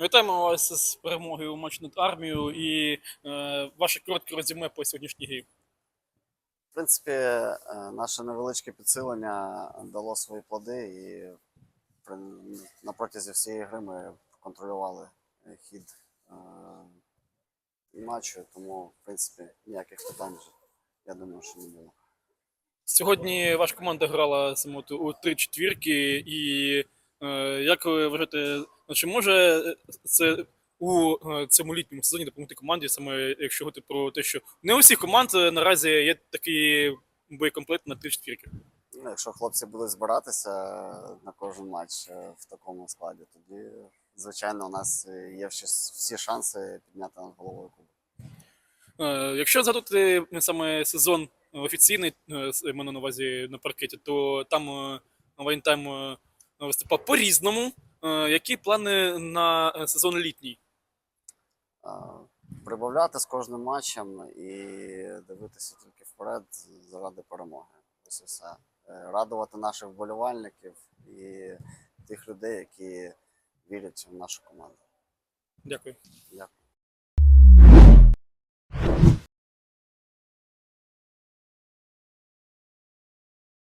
Вітаємо вас з перемогою у матчі над армією і е, ваше коротке резюме по сьогоднішній грі. В принципі, е, наше невеличке підсилення дало свої плоди, і при- на протязі всієї гри ми контролювали хід е, матчу, тому, в принципі, ніяких питань, я думаю, що не було. Сьогодні ваша команда грала саме от у три четвірки, і е, як ви вважаєте, ну, чи може це у е, цьому літньому сезоні допомогти команді, саме якщо говорити про те, що не у всіх команд е, наразі є такий боєкомплект на три четвірки. Ну, якщо хлопці будуть збиратися на кожен матч е, в такому складі, тоді, звичайно, у нас е, є всі, шанси підняти над головою. Е, Якщо згадати саме сезон офіційний, е, маю на увазі на паркеті, то там е, Вайнтайм е, виступав по-різному. Е, Які плани на е, сезон літній? Прибавляти з кожним матчем і дивитися тільки вперед заради перемоги. Ось і все. Е, Радувати наших вболівальників і тих людей, які вірять в нашу команду. Дякую. Дякую.